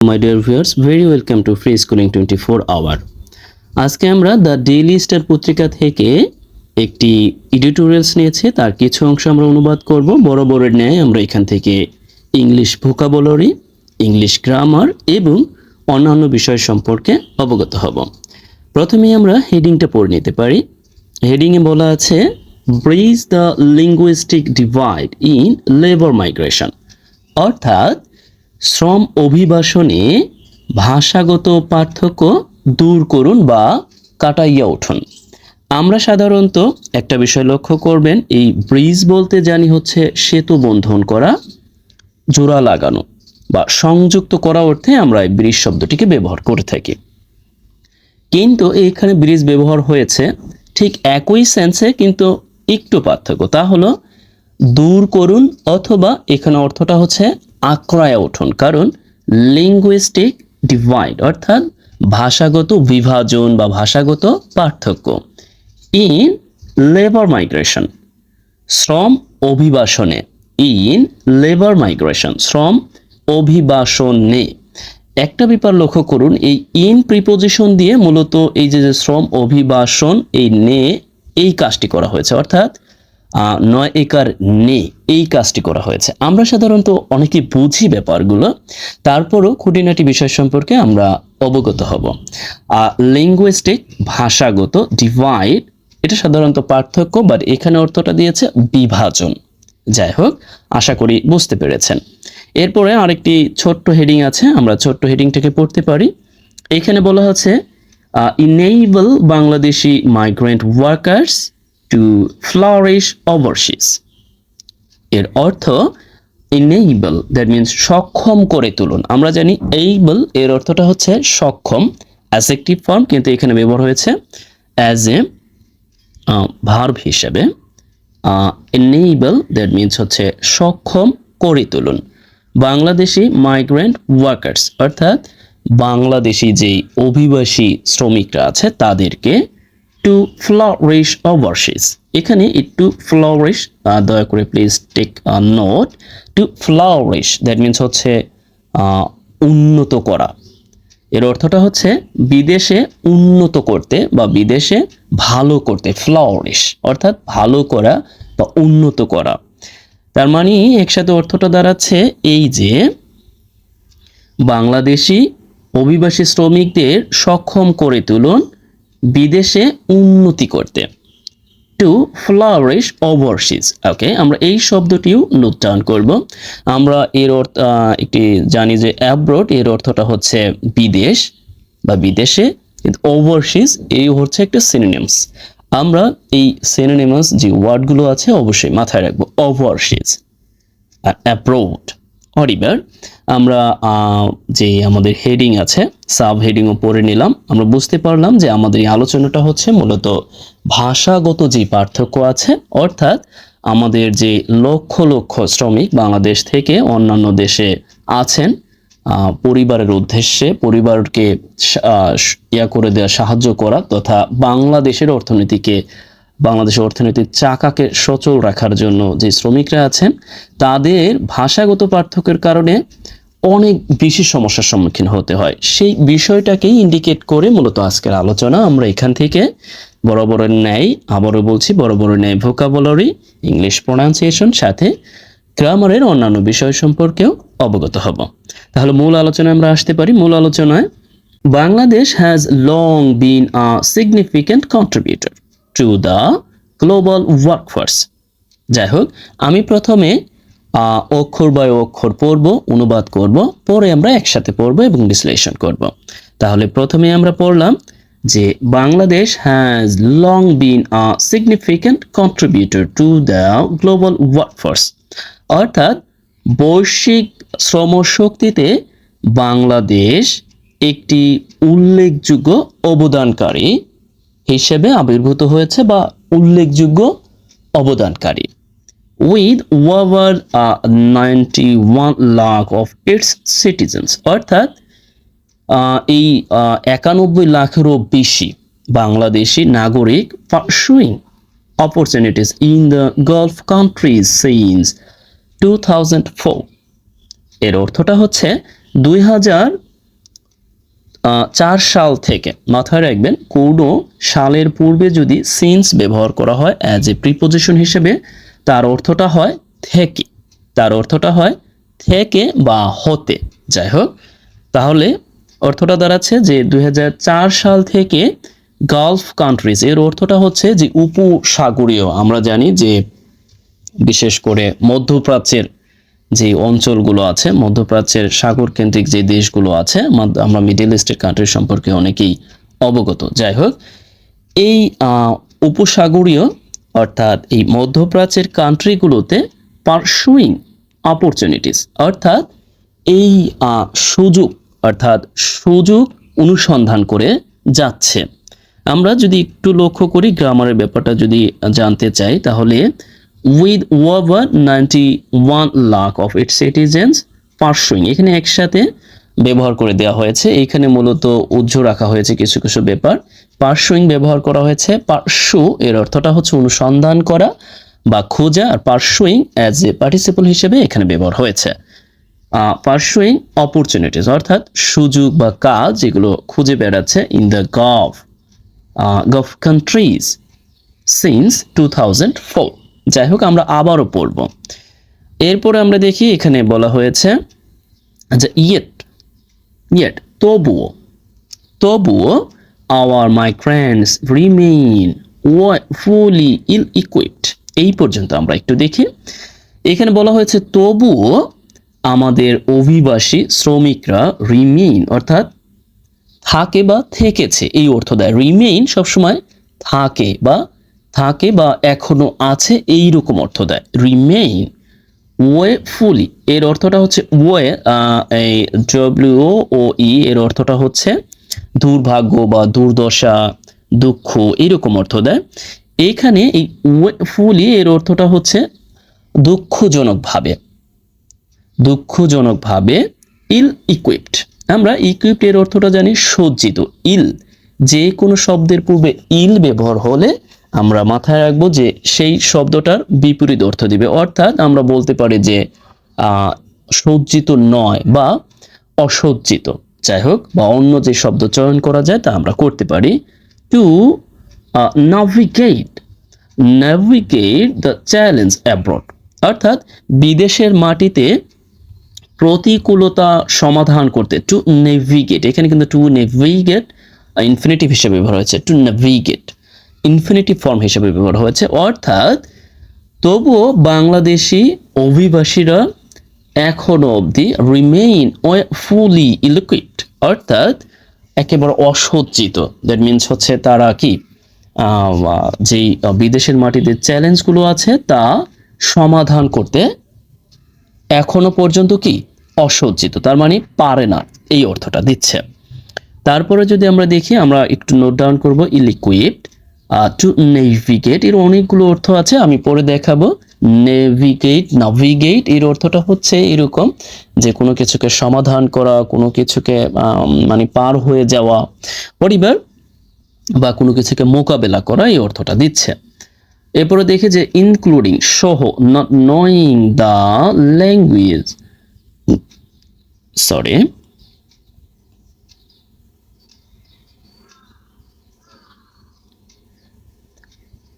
My dear viewers very welcome to free schooling twenty four hour আজকে আমরা the daily star পত্রিকা থেকে একটি এডিটোরিয়ালস নিয়েছি। তার কিছু অংশ আমরা অনুবাদ করব। বড় বড় ন্যায় আমরা এখান থেকে ইংলিশ ভোকাবুলারি ইংলিশ গ্রামার এবং অন্যান্য বিষয় সম্পর্কে অবগত হব। প্রথমেই আমরা হেডিংটা পড়ে নিতে পারি। হেডিংয়ে বলা আছে bridge the linguistic divide in labour migration অর্থাৎ শ্রম অভিবাসনে ভাষাগত পার্থক্য দূর করুন বা কাটাইয়া উঠুন। আমরা সাধারণত একটা বিষয় লক্ষ্য করবেন, এই ব্রিজ বলতে জানি হচ্ছে সেতু বন্ধন করা, জোড়া লাগানো বা সংযুক্ত করা অর্থে আমরা এই ব্রিজ শব্দটিকে ব্যবহার করে থাকি। কিন্তু এখানে ব্রিজ ব্যবহার হয়েছে ঠিক একই সেন্সে কিন্তু একটু পার্থক্য। তা হলো দূর করুন অথবা এখানে অর্থটা হচ্ছে আক্রয়া উঠুন কারণ লিঙ্গুইস্টিক ডিভাইড অর্থাৎ ভাষাগত বিভাজন বা ভাষাগত পার্থক্য। ইন লেবার মাইগ্রেশন শ্রম অভিবাসনে। ইন লেবার মাইগ্রেশন শ্রম অভিবাসনে। একটা ব্যাপার লক্ষ্য করুন, এই ইন প্রিপোজিশন দিয়ে মূলত এই যে শ্রম অভিবাসন, এই নে, এই কাজটি করা হয়েছে। অর্থাৎ নয় একার নে এই কাজটি করা হয়েছে। আমরা সাধারণত অনেকে বুঝি ব্যাপারগুলো, তারপরও খুঁটিনাটি বিষয় সম্পর্কে আমরা অবগত হব। লিঙ্গুইস্টিক ভাষাগত ডিভাইড এটা সাধারণত পার্থক্য বাট এখানে অর্থটা দিয়েছে বিভাজন। যাই হোক, আশা করি বুঝতে পেরেছেন। এরপরে আরেকটি ছোট্ট হেডিং আছে, আমরা ছোট্ট হেডিংটাকে পড়তে পারি। এখানে বলা হচ্ছে enable Bangladeshi migrant workers to flourish overseas এর অর্থ ইনেবল দ্যাট মিনস সক্ষম করে তুলুন। আমরা জানি এইবল এর অর্থটা হচ্ছে সক্ষম অ্যাসেক্টিভ ফর্ম কিন্তু এখানে ব্যবহার হয়েছে অ্যাজ এ ভার্ব হিসেবে। এনেবল দ্যাট মিনস হচ্ছে সক্ষম করে তুলুন। বাংলাদেশি মাইগ্রেন্ট ওয়ার্কার্স অর্থাৎ বাংলাদেশি যেই অভিবাসী শ্রমিকরা আছে, তাদেরকে টু ফ্লারিশ ওভারসিজ এখানে একটু ফ্লারিশ দয়া করে please take note to flourish that means হচ্ছে উন্নত করা। এর অর্থটা হচ্ছে বিদেশে উন্নত করতে বা বিদেশে ভালো করতে ফ্লাওরিশ অর্থাৎ ভালো করা বা উন্নত করা। তার মানে একসাথে অর্থটা দাঁড়াচ্ছে এই যে, বাংলাদেশি অভিবাসী শ্রমিকদের সক্ষম করে তুলুন বিদেশে উন্নতি করতে। টু ফ্লারিশ ওভারসিজ ওকে আমরা এই শব্দটিও নোট ডাউন করব। আমরা এর অর্থ একটি জানি যে অ্যাব্রোড এর অর্থটা হচ্ছে বিদেশ বা বিদেশে। কিন্তু ওভারসিজ এই হচ্ছে একটা সিনোনিমস আমরা এই সিনোনিমাস যে ওয়ার্ডগুলো আছে, অবশ্যই মাথায় রাখব ওভারসিজ আর অ্যাপ্রোড অরিবার আমরা যে আমাদের হেডিং আছে সাব হেডিংও পড়ে নিলাম। আমরা বুঝতে পারলাম যে আমাদের এই আলোচনাটা হচ্ছে মূলত ভাষাগত যে পার্থক্য আছে, অর্থাৎ আমাদের যে লক্ষ লক্ষ শ্রমিক বাংলাদেশ থেকে অন্যান্য দেশে আছেন পরিবারের উদ্দেশ্যে, পরিবারকে ইয়া করে দেওয়া, সাহায্য করা, তথা বাংলাদেশের অর্থনীতিকে বাংলাদেশের অর্থনীতির চাকাকে সচল রাখার জন্য যে শ্রমিকরা আছেন, তাদের ভাষাগত পার্থক্যের কারণে অনেক বেশি সমস্যার সম্মুখীন হতে হয়। সেই বিষয়টাকেই ইন্ডিকেট করে মূলত আজকের আলোচনা। আমরা এখান থেকে বড় বড় ন্যায় আবারও বলছি বড় বড় ন্যায় ভোকাবুলারি ইংলিশ প্রোনাউন্সিয়েশন সাথে গ্রামারের অন্যান্য বিষয় সম্পর্কেও অবগত হব। তাহলে মূল আলোচনায় আমরা আসতে পারি। মূল আলোচনায়, Bangladesh has long been a significant contributor to the global workforce যাই হোক আমি প্রথমে অক্ষর বাই অক্ষর পড়ব, অনুবাদ করব, পরে আমরা একসাথে পড়ব এবং বিশ্লেষণ করব। তাহলে প্রথমে আমরা পড়লাম যে Bangladesh has long been a significant contributor to the global workforce অর্থাৎ, বৈশ্বিক শ্রমশক্তিতে বাংলাদেশ একটি উল্লেখযোগ্য অবদানকারী হিসেবে আবির্ভূত হয়েছে বা উল্লেখযোগ্য অবদানকারী। With over ninety one lakh of its citizens অর্থাৎ আহ, এই আহ, একানব্বই লাখেরও বেশি বাংলাদেশি নাগরিক pursuing opportunities in the gulf countries since two thousand four এর অর্থটা হচ্ছে দুই হাজার চার সাল থেকে মাথায় রাখবেন কোনো সালের পূর্বে যদি সিন্স ব্যবহার করা হয় অ্যাজ এ প্রিপোজিশন হিসেবে, তার অর্থটা হয় থেকে। তার অর্থটা হয় থেকে বা হতে। যাই হোক, তাহলে অর্থটা দাঁড়াচ্ছে যে দু হাজার চার সাল থেকে গালফ কান্ট্রিজ এর অর্থটা হচ্ছে যে উপসাগরীয়। আমরা জানি যে বিশেষ করে মধ্যপ্রাচ্যের যে অঞ্চলগুলো আছে, মধ্যপ্রাচ্যের সাগর কেন্দ্রিক যে দেশগুলো আছে আমরা মিডল ইস্টের কান্ট্রি সম্পর্কে অনেকেই অবগত। যাই হোক, এই উপসাগরীয় অর্থাৎ এই মধ্যপ্রাচ্যের কান্ট্রিগুলোতে পার্সুইং অপরচুনিটিস অর্থাৎ এই সুযোগ, অর্থাৎ সুযোগ অনুসন্ধান করে যাচ্ছে। আমরা যদি একটু লক্ষ্য করি গ্রামারের ব্যাপারটা যদি জানতে চাই, তাহলে with over ninety one lakh of citizens pursuing এখানে একসাথে ব্যবহার করে দেওয়া হয়েছে। এখানে মূলত উজ্জ্ব রাখা হয়েছে কিছু কিছু ব্যাপার। পার্সুইং ব্যবহার করা হয়েছে। পার্সু এর অর্থটা হচ্ছে অনুসন্ধান করা বা খোঁজা আর পার্সুইং অ্যাজ এ পার্টিসিপল হিসেবে এখানে ব্যবহার হয়েছে। পার্সুইং অপরচুনিটিস অর্থাৎ সুযোগ বা কাজ যেগুলো খুঁজে বেড়াচ্ছে in the gov gov countries since two thousand four যাই হোক, আমরা আবারও পড়ব। এরপরে আমরা দেখি এখানে বলা হয়েছে যে ইয়েট ইয়েট, তবুও তবুও our migrants remain fully ill equipped এই পর্যন্ত আমরা একটু দেখি। এখানে বলা হয়েছে, তবুও আমাদের অভিবাসী শ্রমিকরা রিমেইন অর্থাৎ থাকে বা থেকেছে, এই অর্থ দেয়। রিমেইন সবসময় থাকে বা থাকে বা এখনও আছে এই রকম অর্থ দেয়। রিমেইন ওয়ে ফুলি এর অর্থটা হচ্ছে ওয়ে এই ডব্লিউ ও ই এর অর্থটা হচ্ছে দুর্ভাগ্য বা দুর্দশা, দুঃখ এরকম অর্থ দেয়। এখানে এই ওয়ে ফুলি এর অর্থটা হচ্ছে দুঃখজনকভাবে দুঃখজনকভাবে ইল ইকুইপড আমরা ইকুইপড এর অর্থটা জানি সজ্জিত ইল যে কোনো শব্দের পূর্বে ইল ব্যবহার হলে আমরা মাথায় রাখব যে সেই শব্দটার বিপরীত অর্থ দিবে। অর্থাৎ আমরা বলতে পারি যে সজ্জিত নয় বা অসজ্জিত। যাই হোক, বা অন্য যে শব্দ চয়ন করা যায় তা আমরা করতে পারি। To navigate navigate the challenge abroad অর্থাৎ বিদেশের মাটিতে প্রতিকূলতা সমাধান করতে টু নেভিগেট এখানে কিন্তু টু নেভিগেট ইনফিনিটিভ হিসেবে ব্যবহার হয়েছে টু নেভিগেট ইনফিনিটিভ ফর্ম হিসেবে ব্যবহার হয়েছে। অর্থাৎ তবুও বাংলাদেশি অভিবাসীরা এখনও অবধি রিমেইন ফুলি ইলিকুইড অর্থাৎ একেবারে অসজ্জিত। দ্যাট মিনস হচ্ছে তারা কি? যেই বিদেশের মাটিতে চ্যালেঞ্জগুলো আছে, তা সমাধান করতে এখনও পর্যন্ত কি? অসজ্জিত। তার মানে পারে না, এই অর্থটা দিচ্ছে। তারপরে যদি আমরা দেখি, আমরা একটু নোট ডাউন করব ইলিকুইড টু নেভিগেট এর অনেকগুলো অর্থ আছে, আমি পরে দেখাবো। নেভিগেট নাভিগেট এর অর্থটা হচ্ছে এরকম যে কোনো কিছুকে সমাধান করা, কোনো কিছুকে মানে পার হয়ে যাওয়া, পরিবার বা কোনো কিছুকে মোকাবেলা করা, এই অর্থটা দিচ্ছে। এরপরে দেখে যে ইনক্লুডিং সহ not knowing the language sorry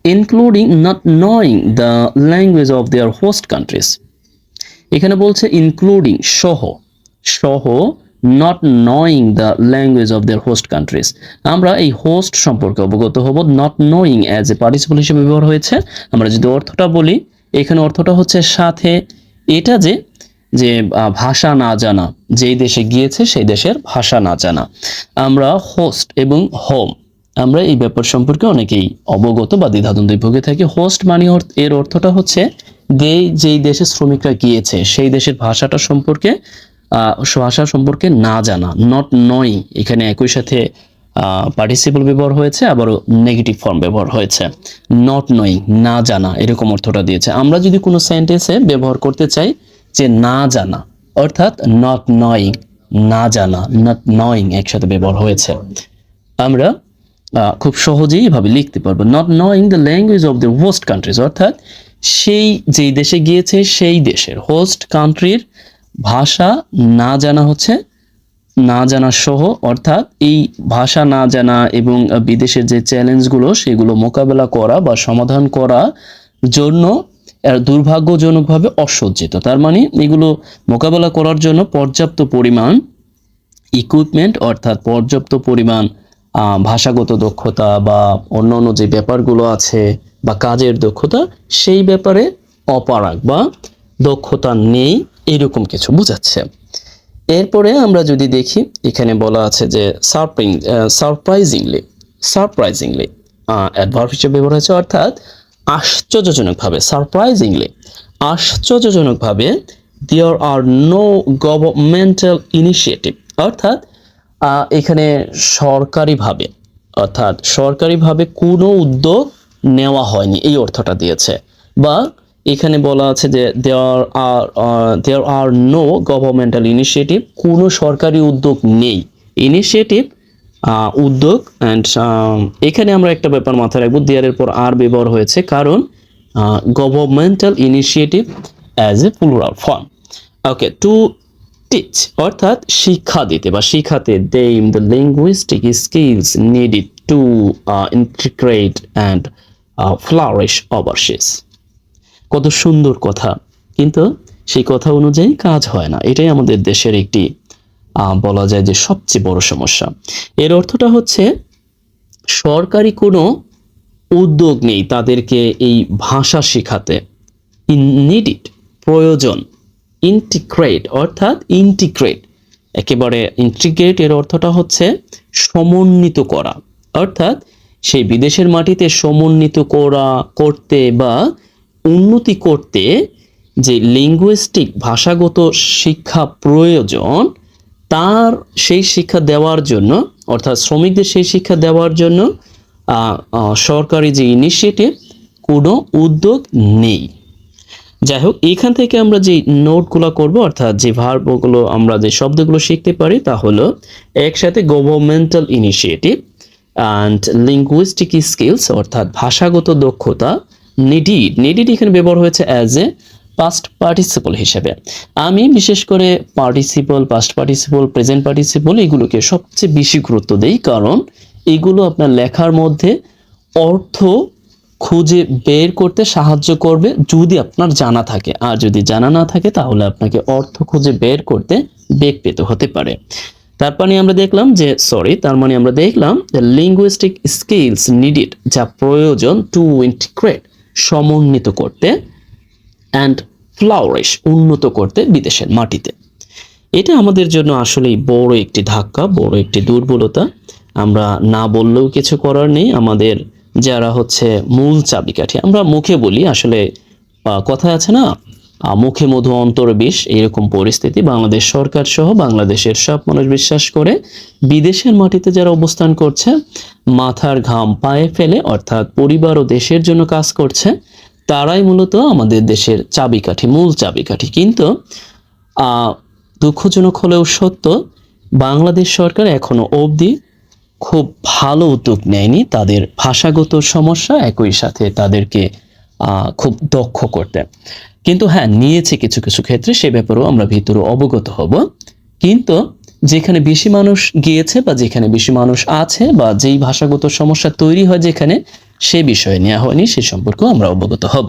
including not knowing the language of their host countries এখানে বলছে ইনক্লুডিং সহ সহ not knowing the language of their host countries আমরা এই হোস্ট সম্পর্কে অবগত হব not knowing as a participle হিসেবে ব্যবহার হয়েছে। আমরা যদি অর্থটা বলি, এখানে অর্থটা হচ্ছে সাথে, এটা যে যে ভাষা না জানা, যেই দেশে গিয়েছে সেই দেশের ভাষা না জানা। আমরা হোস্ট এবং হোম আমরা এই ব্যাপার সম্পর্কে অনেকেই অবগত বা দ্বিধাদ্বন্দ্বে ভুগে থাকি। হোস্ট মানি এর অর্থটা হচ্ছে যে যেই দেশে শ্রমিকরা গিয়েছে, সেই দেশের ভাষাটা সম্পর্কে ভাষা সম্পর্কে না জানা নট নয় এখানে একই সাথে পার্টিসিপল ব্যবহার হয়েছে, আবারও নেগেটিভ ফর্ম ব্যবহার হয়েছে। নট নয়িং না জানা, এরকম অর্থটা দিয়েছে। আমরা যদি কোনো সেন্টেন্সে ব্যবহার করতে চাই যে না জানা, অর্থাৎ নট নয়িং না জানা নট নয়িং একসাথে ব্যবহার হয়েছে, আমরা খুব সহজেই এভাবে লিখতে পারব not knowing the language of the host countries অর্থাৎ সেই যেই দেশে গিয়েছে, সেই দেশের হোস্ট কান্ট্রির ভাষা না জানা হচ্ছে, না জানা সহ, অর্থাৎ এই ভাষা না জানা এবং বিদেশের যে চ্যালেঞ্জগুলো সেগুলো মোকাবেলা করা বা সমাধান করা জন্য দুর্ভাগ্যজনকভাবে অসজ্জিত। তার মানে এগুলো মোকাবেলা করার জন্য পর্যাপ্ত পরিমাণ ইকুইপমেন্ট অর্থাৎ পর্যাপ্ত পরিমাণ ভাষাগত দক্ষতা বা অন্যান্য যে ব্যাপারগুলো আছে বা কাজের দক্ষতা, সেই ব্যাপারে অপারগ বা দক্ষতা নেই, এরকম কিছু বোঝাচ্ছে। এরপরে আমরা যদি দেখি, এখানে বলা আছে যে সারপ্রিং সারপ্রাইজিংলি সারপ্রাইজিংলি অ্যাডভার্ব হিসেবে ব্যবহার হয়েছে, অর্থাৎ আশ্চর্যজনকভাবে সারপ্রাইজিংলি আশ্চর্যজনকভাবে there are no governmental initiative অর্থাৎ এখানে সরকারিভাবে, অর্থাৎ সরকারিভাবে কোনো উদ্যোগ নেওয়া হয়নি, এই অর্থটা দিয়েছে। বা এখানে বলা আছে যে there are there are no governmental initiative কোনো সরকারি উদ্যোগ নেই। ইনিশিয়েটিভ উদ্যোগ অ্যান্ড এখানে আমরা একটা ব্যাপার মাথায় রাখব দেয়ারের পর আর ব্যবহার হয়েছে, কারণ governmental initiative as a plural form okay to teach অর্থাৎ শিক্ষা দিতে বা শিখাতে them the linguistic skills needed to integrate and flourish overseas কত সুন্দর কথা। কিন্তু সেই কথা অনুযায়ী কাজ হয় না। এটাই আমাদের দেশের একটি বলা যায় যে সবচেয়ে বড় সমস্যা। এর অর্থটা হচ্ছে সরকারি কোনো উদ্যোগ নেই তাদেরকে এই ভাষা শেখাতে। ইন নিডিড প্রয়োজন। ইন্টিগ্রেট অর্থাৎ ইন্টিগ্রেট একেবারে ইন্টিগ্রেট এর অর্থটা হচ্ছে সমন্বিত করা। অর্থাৎ সেই বিদেশের মাটিতে সমন্বিত করা, করতে বা উন্নতি করতে যে লিঙ্গুইস্টিক ভাষাগত শিক্ষা প্রয়োজন, তার সেই শিক্ষা দেওয়ার জন্য, অর্থাৎ শ্রমিকদের সেই শিক্ষা দেওয়ার জন্য সরকারি যে ইনিশিয়েটিভ কোনো উদ্যোগ নেই। যাই হোক এখান থেকে আমরা যে নোটগুলো করব, অর্থাৎ যে ভার্বগুলো আমরা যে শব্দগুলো শিখতে পারি, তা হলো একসাথে governmental initiative and linguistic skills অর্থাৎ ভাষাগত দক্ষতা নিডিড নিডিড এখানে ব্যবহার হয়েছে অ্যাজ এ পাস্ট পার্টিসিপল হিসেবে। আমি বিশেষ করে participle past participle present participle এগুলোকে সবচেয়ে বেশি গুরুত্ব দেই, কারণ এগুলো আপনার লেখার মধ্যে অর্থ খুঁজে বের করতে সাহায্য করবে যদি আপনার জানা থাকে। আর যদি জানা না থাকে, তাহলে আপনাকে অর্থ খুঁজে বের করতে বেগ পেতে হতে পারে। তার মানে আমরা দেখলাম যে সরি তার মানে আমরা দেখলাম যে লিঙ্গুইস্টিক স্কিলস নিডেড যা প্রয়োজন টু ইন্টিগ্রেট সমন্বিত করতে অ্যান্ড ফ্লাওরিশ উন্নত করতে বিদেশের মাটিতে। এটা আমাদের জন্য আসলেই বড় একটি ধাক্কা, বড় একটি দুর্বলতা। আমরা না বললেও কিছু করার নেই। আমাদের যারা হচ্ছে মূল চাবিকাঠি। আমরা মুখে বলি, আসলে কথায় আছে না মুখে মধু, অন্তর, বিষ এরকম পরিস্থিতি বাংলাদেশ সরকার সহ বাংলাদেশের সব মানুষ বিশ্বাস করে। বিদেশের মাটিতে যারা অবস্থান করছে, মাথার ঘাম পায়ে ফেলে, অর্থাৎ পরিবার ও দেশের জন্য কাজ করছে, তারাই মূলত আমাদের দেশের চাবিকাঠি, মূল চাবিকাঠি। কিন্তু দুঃখজনক হলেও সত্য, বাংলাদেশ সরকার এখনও অবধি খুব ভালো উদ্যোগ নেয়নি। তাদের ভাষাগত সমস্যা একই সাথে তাদেরকে খুব দক্ষ করতে। কিন্তু হ্যাঁ নিয়েছে কিছু কিছু ক্ষেত্রে সে ব্যাপারেও আমরা ভিতরে অবগত হব। কিন্তু যেখানে বেশি মানুষ গিয়েছে বা যেখানে বেশি মানুষ আছে বা যেই ভাষাগত সমস্যা তৈরি হয় যেখানে, সে বিষয়ে নেওয়া হয়নি, সে সম্পর্কেও আমরা অবগত হব।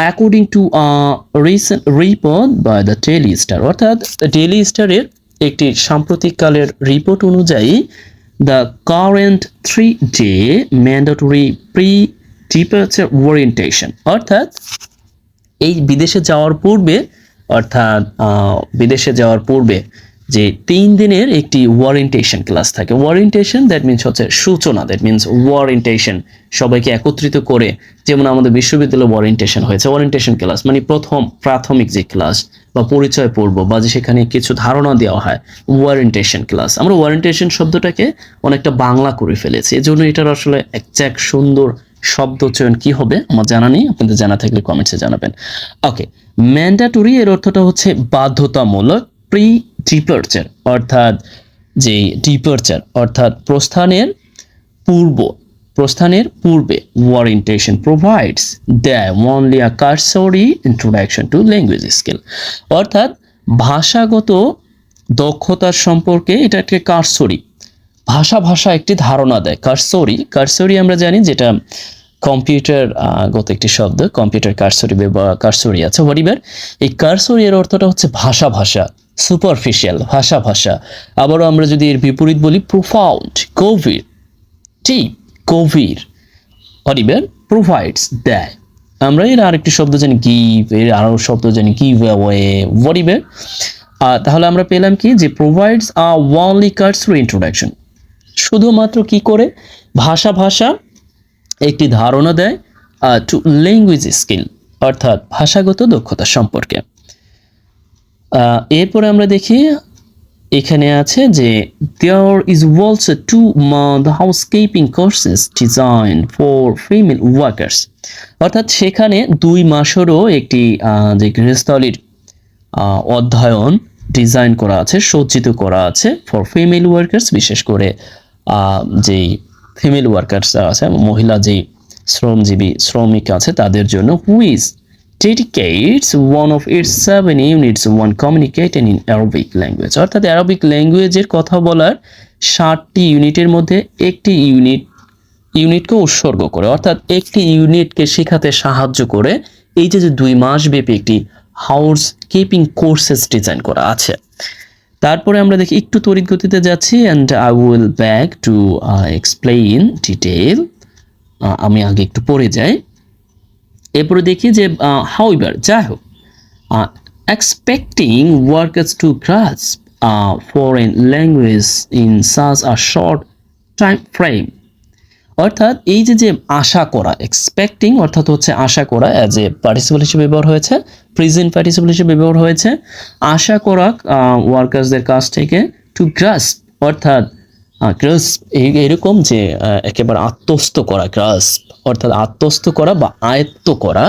According to recent report by the Daily Star অর্থাৎ ডেলি স্টারের একটি সাম্প্রতিককালের রিপোর্ট অনুযায়ী three day mandatory pre departure orientation অর্থাৎ এই বিদেশে যাওয়ার পূর্বে, অর্থাৎ বিদেশে যাওয়ার পূর্বে যে তিন দিনের একটি ওয়ারেন্টেশন ক্লাস থাকে। ওয়ারেন্টেশন দ্যাট মিনস হচ্ছে সূচনা দ্যাট মিনস ওয়ারেন্টেশন সবাইকে একত্রিত করে, যেমন আমাদের বিশ্ববিদ্যালয়ে ওয়ারেন্টেশন হয়েছে। ওয়ারেন্টেশন ক্লাস মানে প্রথম, প্রাথমিক যে ক্লাস বা পরিচয় পর্ব বা যে সেখানে কিছু ধারণা দেওয়া হয় ওয়ারেন্টেশন ক্লাস আমরা ওয়ারেন্টেশন শব্দটাকে অনেকটা বাংলা করে ফেলেছি। এজন্য এটার আসলে একজ্যাক্ট সুন্দর শব্দ চয়ন কি হবে আমার জানা নেই, আপনাদের জানা থাকলে কমেন্টসে জানাবেন। ওকে ম্যান্ডাটরি এর অর্থটা হচ্ছে বাধ্যতামূলক প্রি ডিপার্চার অর্থাৎ যে ডিপার্চার অর্থাৎ প্রস্থানের পূর্ব প্রস্থানের পূর্বে ওয়ারেন্টেশন প্রোভাইডস দেয় only a cursory introduction to language skill অর্থাৎ, ভাষাগত দক্ষতার সম্পর্কে এটা একটা কারসরি ভাষা ভাষা একটি ধারণা দেয় কারসরি কারসরি আমরা জানি যেটা কম্পিউটার গত একটি শব্দ কম্পিউটার কারসরি ব্যবহার কারসরি আছে হোয়াট এই কারসরি এর অর্থটা হচ্ছে ভাষা ভাষা সুপারফিশিয়াল ভাষা ভাষা। আবারও আমরা যদি এর বিপরীত বলি প্রোফাউন্ড গভীর ঠিক গভীর অরিবের প্রোভাইডস দেয় আমরা এর আরেকটি শব্দ জানি গিভ এর আরও শব্দ জানি গিভ অ্যাওয়ে ওয়ারিবের তাহলে আমরা পেলাম কি? যে provides a only cards introduction শুধুমাত্র কি করে? ভাষা ভাষা একটি ধারণা দেয় টু ল্যাঙ্গুয়েজ স্কিল অর্থাৎ ভাষাগত দক্ষতা সম্পর্কে। এরপরে আমরা দেখি এখানে আছে যে there is also two month housekeeping courses design for female workers অর্থাৎ সেখানে দুই মাসেরও একটি যে গৃহস্থলীর অধ্যয়ন ডিজাইন করা আছে, সজ্জিত করা আছে ফর ফিমেল ওয়ার্কার্স বিশেষ করে যেই ফিমেল ওয়ার্কার্স আছে, মহিলা যেই শ্রমজীবী, শ্রমিক আছে, তাদের জন্য which dedicates one of its seven units, one communicating in Arabic language. অর্থাৎ অ্যারবিক ল্যাঙ্গুয়েজের কথা বলার ষাটটি ইউনিটের মধ্যে একটি ইউনিট ইউনিটকে উৎসর্গ করে। অর্থাৎ একটি ইউনিটকে শেখাতে সাহায্য করে। এই যে দুই মাস ব্যাপী একটি হাউস কিপিং কোর্সেস ডিজাইন করা আছে। তারপরে আমরা দেখি একটু তড়িৎ গতিতে যাচ্ছি and I will back to explain detail আমি আগে একটু পড়ে যাই। এরপরে দেখি যে হাউইবার যাই হোক expecting workers to grasp foreign language in such a short time frame অর্থাৎ এই যে যে আশা করা এক্সপেক্টিং অর্থাৎ হচ্ছে আশা করা অ্যাজ এ পার্টিসিপল হিসেবে ব্যবহার হয়েছে প্রেজেন্ট পার্টিসিপল হিসেবে ব্যবহার হয়েছে, আশা করা ওয়ার্কার্সদের কাছ থেকে টু গ্রাস অর্থাৎ গ্রাস এরকম যে একেবারে আত্মস্থ করা গ্রাস অর্থাৎ আত্মস্থ করা বা আয়ত্ত করা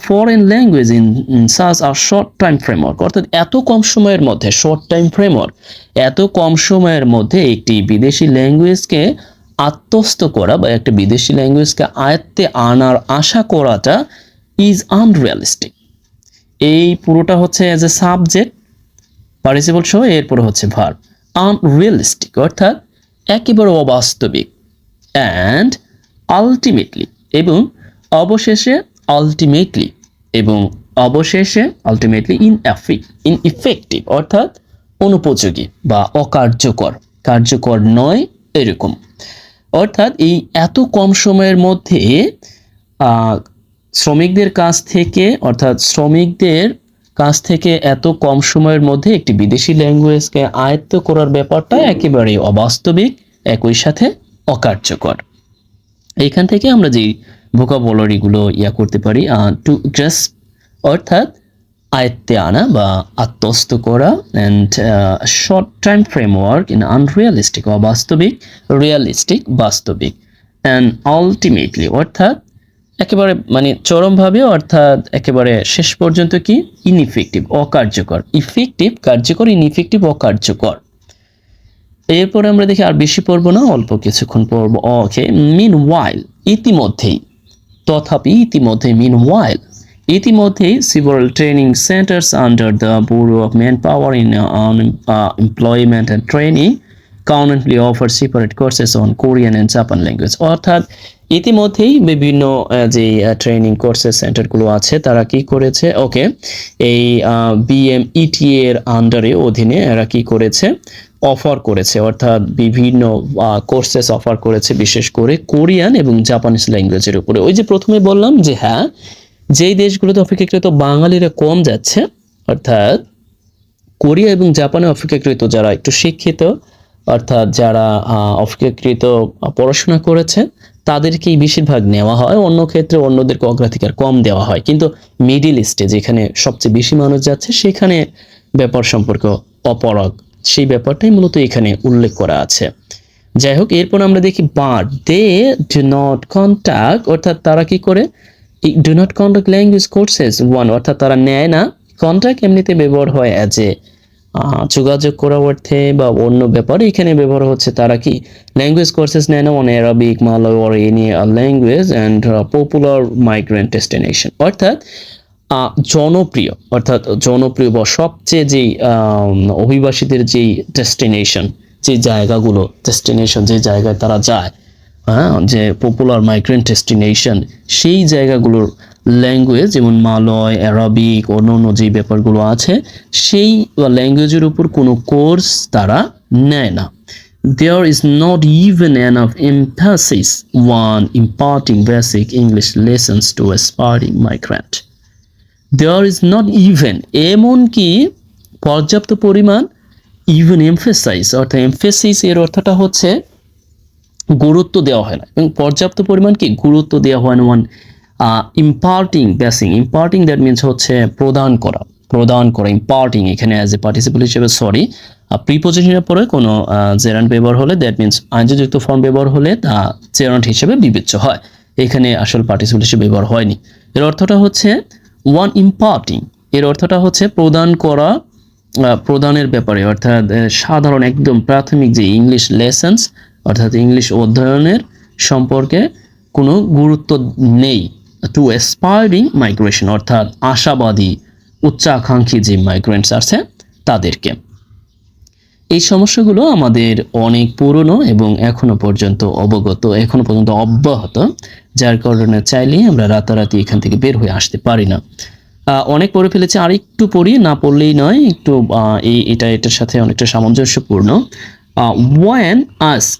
ফরেন ল্যাঙ্গুয়েজ ইন সাজ আর শর্ট টাইম ফ্রেমওয়ার্ক অর্থাৎ এত কম সময়ের মধ্যে শর্ট টাইম ফ্রেমওয়ার্ক এত কম সময়ের মধ্যে একটি বিদেশি ল্যাঙ্গুয়েজকে আত্মস্থ করা বা একটা বিদেশি ল্যাঙ্গুয়েজকে আয়ত্তে আনার আশা করাটা ইজ আনরিয়ালিস্টিক এই পুরোটা হচ্ছে অ্যাজ এ সাবজেক্ট পার্টিসিপল সহ এরপরে হচ্ছে ভার্ব আনরিয়ালিস্টিক অর্থাৎ একেবারে অবাস্তবিক অ্যান্ড আলটিমেটলি এবং অবশেষে আলটিমেটলি এবং অবশেষে আলটিমেটলি ইন ইন ইফেক্টিভ অর্থাৎ অনুপযোগী বা অকার্যকর, কার্যকর নয় এরকম। অর্থাৎ এই এত কম সময়ের মধ্যে শ্রমিকদের কাছ থেকে, অর্থাৎ শ্রমিকদের কাছ থেকে এত কম সময়ের মধ্যে একটি বিদেশি ল্যাঙ্গুয়েজকে আয়ত্ত করার ব্যাপারটা একেবারে অবাস্তবিক, একই সাথে অকার্যকর। এইখান থেকে আমরা যে ভোকাবলারিগুলো ইয়া করতে পারি টু গ্রাস অর্থাৎ আয়ত্তে আনা বা আত্মস্থ করা and short time framework in unrealistic অবাস্তবিক realistic বাস্তবিক অ্যান্ড আলটিমেটলি অর্থাৎ একেবারে মানে চরমভাবে অর্থাৎ একেবারে শেষ পর্যন্ত কি? ইনইফেক্টিভ অকার্যকর। ইফেক্টিভ কার্যকর ইনইফেক্টিভ অকার্যকর। এরপরে আমরা দেখি আর বেশি পড়ব না, অল্প কিছুক্ষণ পড়ব। ওকে মিন ওয়াইল ইতিমধ্যেই, তথাপি ইতিমধ্যে মিন ওয়াইল ইতিমধ্যেই several training centers under the Bureau of Manpower power in Employment and Training currently offer separate courses on Korean and Japan language. অর্থাৎ ইতিমধ্যেই বিভিন্ন যে ট্রেনিং কোর্সেস সেন্টারগুলো আছে, তারা কি করেছে? ওকে এই বিএমইটি এর আন্ডারে অধীনে এরা কি করেছে? অফার করেছে, অর্থাৎ বিভিন্ন কোর্সেস অফার করেছে, বিশেষ করে কোরিয়ান এবং জাপানিজ ল্যাঙ্গুয়েজের উপরে। ওই যে প্রথমে বললাম যে হ্যাঁ যেই দেশগুলোতে অপেক্ষাকৃত বাঙালিরা কম যাচ্ছে, অর্থাৎ কোরিয়া এবং জাপানে অপেক্ষাকৃত যারা একটু শিক্ষিত, অর্থাৎ যারা অপেক্ষাকৃত পড়াশোনা করেছে তাদেরকেই বেশিরভাগ নেওয়া হয়। অন্য ক্ষেত্রে অন্যদেরকে অগ্রাধিকার কম দেওয়া হয়। কিন্তু মিডিল ইস্টে যেখানে সবচেয়ে বেশি মানুষ যাচ্ছে, সেখানে ব্যাপার সম্পর্ক অপরাগ, সেই ব্যাপারটাই মূলত এখানে উল্লেখ করা আছে। যাই হোক, এরপর আমরা দেখি but they do not contact অর্থাৎ তারা কি করে? Do not contact language courses one অর্থাৎ তারা নেয় না। কন্ট্রাক্ট এমনিতে ব্যবহার হয় অ্যাজ এ যোগাযোগ করার অর্থে বা অন্য ব্যাপারে এখানে ব্যবহার হচ্ছে, তারা কি ল্যাঙ্গুয়েজ কোর্সেস নেয় না? On Arabic Malay or any language and popular migrant destination অর্থাৎ জনপ্রিয় অর্থাৎ জনপ্রিয় বা সবচেয়ে যেই অভিবাসীদের যেই ডেস্টিনেশন যে জায়গাগুলো ডেস্টিনেশন যে জায়গায় তারা যায় হ্যাঁ যে পপুলার মাইগ্রেন্ট ডেস্টিনেশন সেই জায়গাগুলোর ল্যাঙ্গুয়েজ যেমন মালয় অ্যারাবিক অন্য অন্য যে ব্যাপারগুলো আছে, সেই ল্যাঙ্গুয়েজের উপর কোনো কোর্স তারা নেয় না। দেয়ার There is not even enough emphasis on imparting basic English lessons to aspiring migrant. There is not even, এমনকি পর্যাপ্ত পরিমাণ ইভেন এমফেসাইজ অর্থাৎ এমফেসিস এর অর্থটা হচ্ছে গুরুত্ব দেওয়া হয় না। এবং পর্যাপ্ত পরিমাণ কি? গুরুত্ব দেওয়া হয় না। One imparting basing imparting that means হচ্ছে প্রদান করা প্রদান করা ইম্পার্টিং এখানে অ্যাজ এ পার্টিসিপল হিসেবে সরি প্রিপোজিশনের পরে কোনো জেরান্ট ব্যবহার হলে দ্যাট মিনস আইনযুক্ত ফর্ম ব্যবহার হলে তা জেরান্ট হিসেবে বিবেচ্য হয়। এখানে আসল পার্টিসিপল হিসেবে ব্যবহার হয়নি। এর অর্থটা হচ্ছে ওয়ান ইম্পার্টিং এর অর্থটা হচ্ছে প্রদান করা প্রদানের ব্যাপারে, অর্থাৎ সাধারণ একদম প্রাথমিক যে ইংলিশ লেসেন্স অর্থাৎ ইংলিশ অধ্যয়নের সম্পর্কে কোনো গুরুত্ব নেই। টু অ্যাসপায়ারিং মাইগ্রেশন অর্থাৎ আশাবাদী, উচ্চাকাঙ্ক্ষী যে মাইগ্রেন্টস আছে, তাদেরকে। এই সমস্যাগুলো আমাদের অনেক পুরনো এবং এখনও পর্যন্ত অবগত, এখনও পর্যন্ত অব্যাহত, যার কারণে চাইলেই আমরা রাতারাতি এখান থেকে বের হয়ে আসতে পারি না। অনেক পড়ে ফেলেছে, আর একটু পড়ি না পড়লেই নয়, একটু এই, এটা, এটার সাথে অনেকটা সামঞ্জস্যপূর্ণ। One ask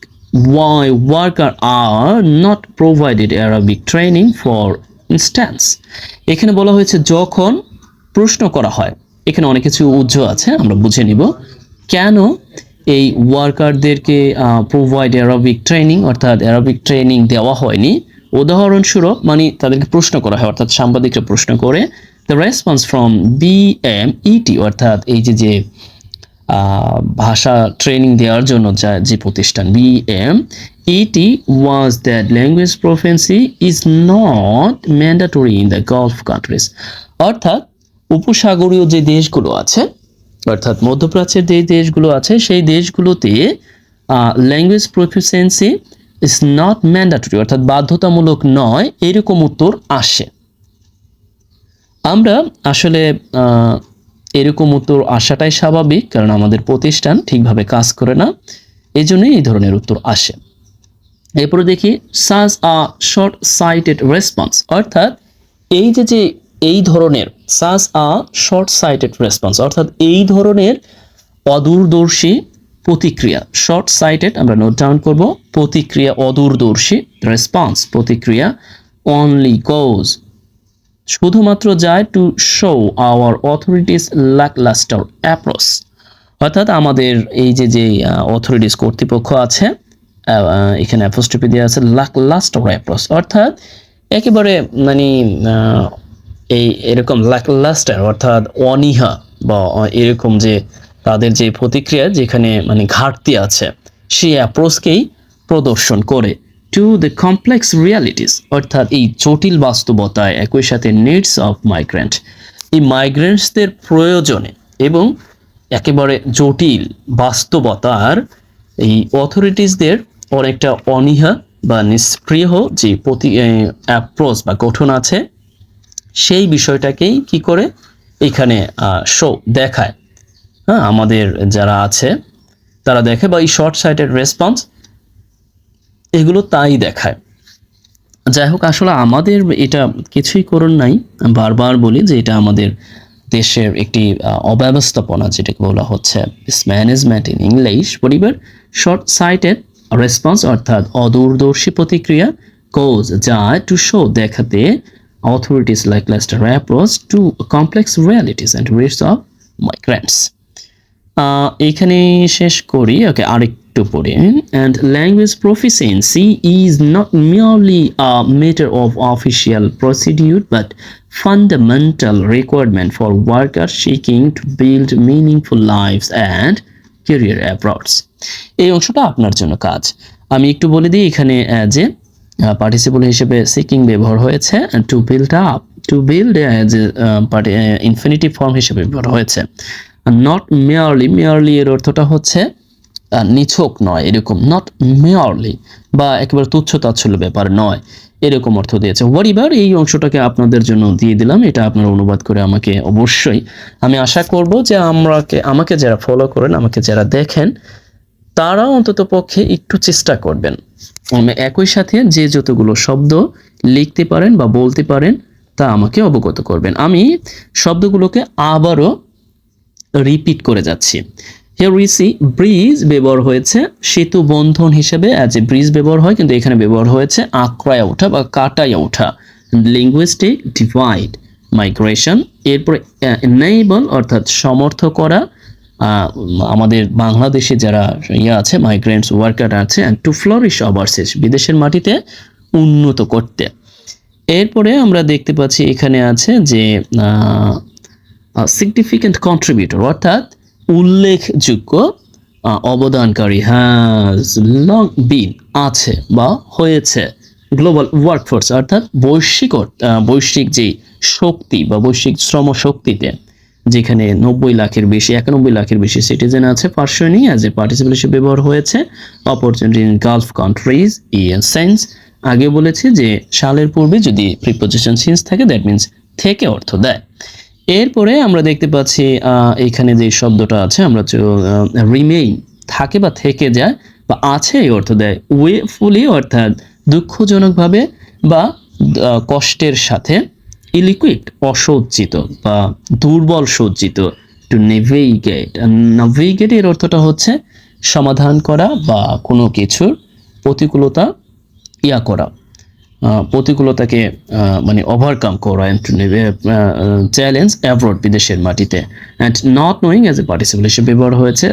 why worker are not provided Arabic training for instance এখানে বলা হয়েছে যখন প্রশ্ন করা হয়, এখানে অনেক কিছু উজ্জ্ব আছে, আমরা বুঝে নিব। কেন এই ওয়ার্কারদেরকে প্রোভাইড অ্যারোবিক ট্রেনিং অর্থাৎ অ্যারোবিক ট্রেনিং দেওয়া হয়নি? উদাহরণস্বরূপ মানে তাদেরকে প্রশ্ন করা হয়, অর্থাৎ সাংবাদিকরা প্রশ্ন করে the response from B M E T অর্থাৎ এই যে যে ভাষা ট্রেনিং দেওয়ার জন্য যা যে প্রতিষ্ঠান B M E T was that language proficiency is not mandatory in the Gulf countries অর্থাৎ উপসাগরীয় যে দেশগুলো আছে, অর্থাৎ মধ্যপ্রাচ্যের যে দেশগুলো আছে, সেই দেশগুলোতে language proficiency is not mandatory অর্থাৎ বাধ্যতামূলক নয়, এরকম উত্তর আসে। আমরা আসলে এরকম উত্তর আসাটাই স্বাভাবিক, কারণ আমাদের প্রতিষ্ঠান ঠিকভাবে কাজ করে না। এই জন্যই এই ধরনের উত্তর আসে। এরপরে দেখি, সাজ আ শর্ট সাইটেড রেসপন্স, অর্থাৎ এই যে যে এই ধরনের সাজ আ শর্ট সাইটেড রেসপন্স, অর্থাৎ এই ধরনের অদূরদর্শী প্রতিক্রিয়া, শর্ট সাইটেড আমরা নোট ডাউন করব, প্রতিক্রিয়া অদূরদর্শী রেসপন্স, প্রতিক্রিয়া অনলি গোজ শুধুমাত্র যায় to show our authorities lacklustre approach অর্থাৎ আমাদের এই যে যে অথরিটিস কর্তৃপক্ষ আছে এখানে অ্যাপোস্টপি দেওয়া আছে লাক লাস্টার অ্যাপ্রোচ অর্থাৎ একেবারে মানে এই এরকম লাক লাস্টার অর্থাৎ অনীহা বা এরকম যে তাদের যে প্রতিক্রিয়া যেখানে মানে ঘাটতি আছে, সেই অ্যাপ্রোচকেই প্রদর্শন করে। টু দ্য কমপ্লেক্স রিয়ালিটিস অর্থাৎ এই জটিল বাস্তবতায় একই সাথে নিডস অফ মাইগ্রেন্ট এই মাইগ্রেন্টসদের প্রয়োজনে এবং একেবারে জটিল বাস্তবতার এই অথরিটিসদের অনেকটা অনীহা বা নিষ্ক্রিয় যে প্রতি অ্যাপ্রোচ বা গঠন আছে, সেই বিষয়টাকেই কি করে এখানে শো দেখায়। হ্যাঁ আমাদের যারা আছে, তারা দেখে বা এই শর্ট সাইটেড রেসপন্স এগুলো তাই দেখায়। যাই হোক, আসলে আমাদের এটা কিছুই করুন নাই। বারবার বলি যে এটা আমাদের দেশের একটি অব্যবস্থাপনা, যেটাকে বলা হচ্ছে ম্যানেজমেন্ট ইন ইংলিশ পরিবার শর্ট সাইটেড রেসপন্স অর্থাৎ অদূরদর্শী প্রতিক্রিয়া কোজ যায় টু শো দেখাতে authorities lacklustre approach to complex realities and rights of migrants এখানে শেষ করি। ওকে আরেকটু পড়ি and language proficiency is not merely a matter of official procedure but fundamental requirement for worker seeking to build meaningful lives and career abroad এই অংশটা আপনার জন্য কাজ। আমি একটু বলে দিই এখানে যে পার্টিসিপল হিসেবে সিকিং ব্যবহার হয়েছে to build up to build যে ইনফিনিটিভ ফর্ম হিসেবে ব্যবহার হয়েছে। নট মেয়ারলি মেয়ারলি এর অর্থটা হচ্ছে নিছক নয়, এরকম নট মেয়ারলি বা একেবারে তুচ্ছ তাচ্ছল্য ব্যাপার নয়, এরকম অর্থ দিয়েছে। ওয়ারিবার এই অংশটাকে আপনাদের জন্য দিয়ে দিলাম, এটা আপনারা অনুবাদ করে আমাকে অবশ্যই, আমি আশা করব যে আমরাকে, আমাকে যারা ফলো করেন, আমাকে যারা দেখেন, তারাও অন্তত পক্ষে একটু চেষ্টা করবেন। একই সাথে যে যতগুলো শব্দ লিখতে পারেন বা বলতে পারেন, তা আমাকে অবগত করবেন। আমি শব্দগুলোকে আবারও রিপিট করে যাচ্ছি। হিয়ার উই সি ব্রিজ ব্যবহার হয়েছে, সেতু বন্ধন হিসেবে অ্যাজ এ ব্রিজ ব্যবহার হয়, কিন্তু এখানে ব্যবহার হয়েছে আঁকড়ায় ওঠা বা কাটায় ওঠা। লিঙ্গুইস্টিক ডিভাইড মাইগ্রেশন এরপরে এনেবল অর্থাৎ সমর্থ করা আমাদের বাংলাদেশে যারা ইয়ে আছে মাইগ্রেন্টস ওয়ার্কার আছে অ্যান্ড টু ফ্লোরিশ ওভারসিজ বিদেশের মাটিতে উন্নত করতে। এরপরে আমরা দেখতে পাচ্ছি এখানে আছে যে সিগনিফিক্যান্ট কন্ট্রিবিউটর অর্থাৎ উল্লেখযোগ্য অবদানকারী হ্যাজ লং বিন আছে বা হয়েছে। গ্লোবাল ওয়ার্কফোর্স অর্থাৎ বৈশ্বিক বৈশ্বিক যে শক্তি বা বৈশ্বিক শ্রম শক্তিতে যেখানে নব্বই লাখের বেশি, একানব্বই লাখের বেশি সিটিজেন আছে পার্সনি অ্যাজ এ পার্টিসিপেল হিসেবে ব্যবহার হয়েছে। Opportunity in Gulf countries in sense আগে বলেছি যে, সালের পূর্বে যদি প্রিপোজিশন সিন্স থাকে দ্যাট মিন্স থেকে অর্থ দেয়। এরপরে আমরা দেখতে পাচ্ছি এখানে যে শব্দটা আছে, আমরা রিমেইন থাকে বা থেকে যায় বা আছে এই অর্থ দেয়। ওয়েফুলি অর্থাৎ দুঃখজনকভাবে বা কষ্টের সাথে ইলিকুইড অসজ্জিত বা দুর্বল সজ্জিত টু নেভিগেট নেভিগেট এর অর্থটা হচ্ছে সমাধান করা বা কোনো কিছুর প্রতিকূলতা ইয়া করা। প্রতিকূলতাকে মানে ওভারকাম করা অ্যান্ড চ্যালেঞ্জ অ্যাব্রড বিদেশের মাটিতে। And not knowing as a participle হিসেবে ব্যবহার হয়েছে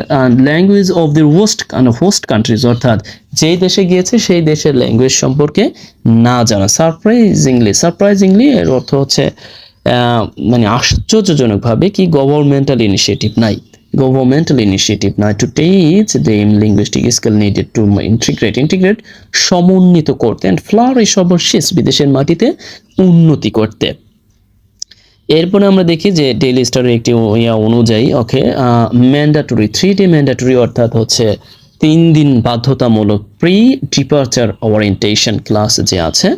language of the west host countries অর্থাৎ যেই দেশে গিয়েছে সেই দেশের ল্যাঙ্গুয়েজ সম্পর্কে না জানা। সারপ্রাইজিংলি সারপ্রাইজিংলি এর অর্থ হচ্ছে মানে আশ্চর্যজনকভাবে কি গভর্নমেন্টাল ইনিশিয়েটিভ নাই। গভর্নমেন্টাল ইনিশিয়েটিভ নাই to teach them linguistic skill needed to integrate integrate সমন্বিত করতে অ্যান্ড ফ্লারিশ অবশেষ বিদেশের মাটিতে উন্নতি করতে। এরপরে আমরা দেখি যে ডেইলি স্টারের একটি ইয়া অনুযায়ী okay mandatory three day mandatory অর্থাৎ হচ্ছে তিন দিন বাধ্যতামূলক প্রি ডিপার্চার ওরিয়েন্টেশন ক্লাস যে আছে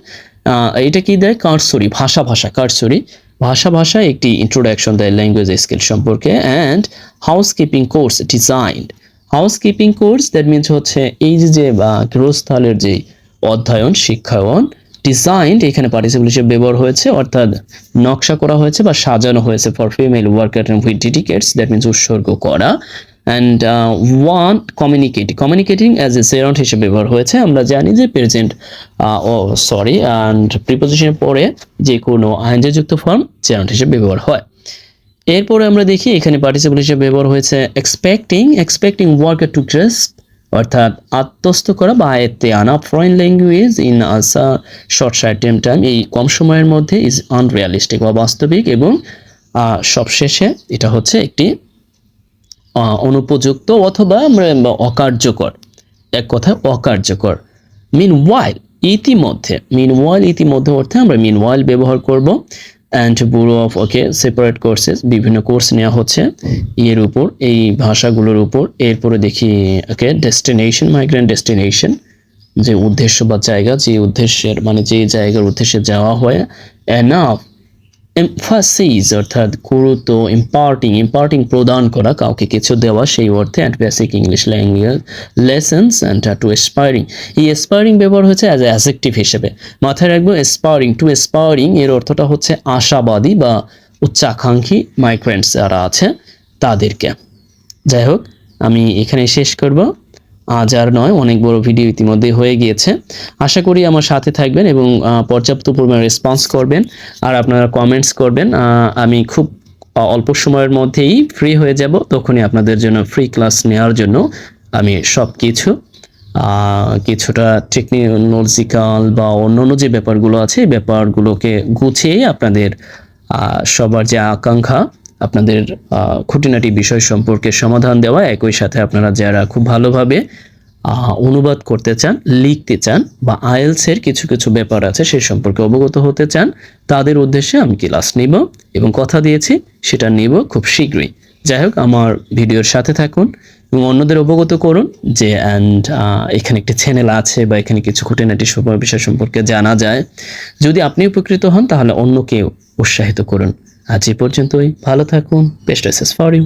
এটা কি দেয়? কার্সরি ভাষা ভাষা কার্সরি ভাষা ভাষা একটি ইন্ট্রোডাকশন দেয় ল্যাঙ্গুয়েজ স্কিল সম্পর্কে and housekeeping course design housekeeping course that means হচ্ছে এই যে বা গৃহস্থলের যে অধ্যয়ন, শিক্ষায়ন ডিজাইন্ড এখানে পার্টিসিপেল হিসেবে ব্যবহার হয়েছে, অর্থাৎ নকশা করা হয়েছে বা সাজানো হয়েছে for female worker with dedicates that means উৎসর্গ করা। And one communicating communicating as a servant হিসেবে ব্যবহার হয়েছে। আমরা জানি যে প্রেজেন্ট ও সরি অ্যান্ড প্রিপোজিশনের পরে যে কোনো আইনযুক্ত ফর্ম সেরন্ট হিসেবে ব্যবহার হয়। এরপরে আমরা দেখি এখানে পার্টিসিপল হিসেবে ব্যবহার হয়েছে expecting expecting worker to grasp অর্থাৎ আত্মস্থ করা বা আয়ত্তে আনা। ফরেন ল্যাঙ্গুয়েজ ইন আসা শর্ট সার্টেন টাইম এই কম সময়ের মধ্যে ইজ আনরিয়ালিস্টিক বা বাস্তবিক এবং সবশেষে এটা হচ্ছে একটি অনুপযুক্ত অথবা অকার্যকর। এক কথায় অকার্যকর। মিন ওয়াইল ইতিমধ্যে মিন ওয়াইল ইতিমধ্যে অর্থে আমরা মিন ওয়াইল ব্যবহার করব। And bureau of okay separate courses বিভিন্ন কোর্স নেওয়া হচ্ছে। এর উপর, এই ভাষাগুলোর উপর। এরপরে দেখি ওকে ডেস্টিনেশন মাইগ্রেন্ট ডেস্টিনেশন যে উদ্দেশ্য বা জায়গা, যে উদ্দেশ্যের মানে যে জায়গার উদ্দেশ্যে যাওয়া হয়। এনাফ এমফাসিস অর্থাৎ গুরুত্ব ইম্পার্টিং ইম্পার্টিং প্রদান করা, কাউকে কিছু দেওয়া, সেই অর্থে and basic English language lessons and to aspiring এই এসপায়ারিং ব্যবহার হচ্ছে অ্যাজ অ্যাজেক্টিভ হিসেবে। মাথায় রাখব এসপায়ারিং টু এসপায়ারিং এর অর্থটা হচ্ছে আশাবাদী বা উচ্চাকাঙ্ক্ষী মাইগ্রেন্টস যারা আছে, তাদেরকে। যাই হোক, আমি এখানে শেষ করব। আজ আর নয়, অনেক বড় ভিডিও ইতিমধ্যে হয়ে গিয়েছে। আশা করি আমার সাথে থাকবেন এবং পর্যাপ্ত পরিমাণে রেসপন্স করবেন আর আপনারা কমেন্টস করবেন। আমি খুব অল্প সময়ের মধ্যেই ফ্রি হয়ে যাব। তখনই আপনাদের জন্য ফ্রি ক্লাস নেওয়ার জন্য আমি সব কিছু কিছুটা টেকনোলজিক্যাল বা অন্যান্য যে ব্যাপারগুলো আছে ব্যাপারগুলোকে গুছিয়ে আপনাদের সবার যে আকাঙ্ক্ষা আপনাদের খুঁটিনাটি বিষয় সম্পর্কে সমাধান দেওয়া, একই সাথে আপনারা যারা খুব ভালোভাবে অনুবাদ করতে চান, লিখতে চান বা আইএলসের কিছু কিছু ব্যাপার আছে সে সম্পর্কে অবগত হতে চান, তাদের উদ্দেশ্যে আমি ক্লাস নিব এবং কথা দিয়েছি, সেটা নিব খুব শীঘ্রই। যাই হোক, আমার ভিডিওর সাথে থাকুন এবং অন্যদের অবগত করুন যে অ্যান্ড এখানে একটি চ্যানেল আছে বা এখানে কিছু খুঁটিনাটি বিষয় সম্পর্কে জানা যায়। যদি আপনি উপকৃত হন, তাহলে অন্যকেও উৎসাহিত করুন। আজ এই পর্যন্তই। ভালো থাকুন। Best for you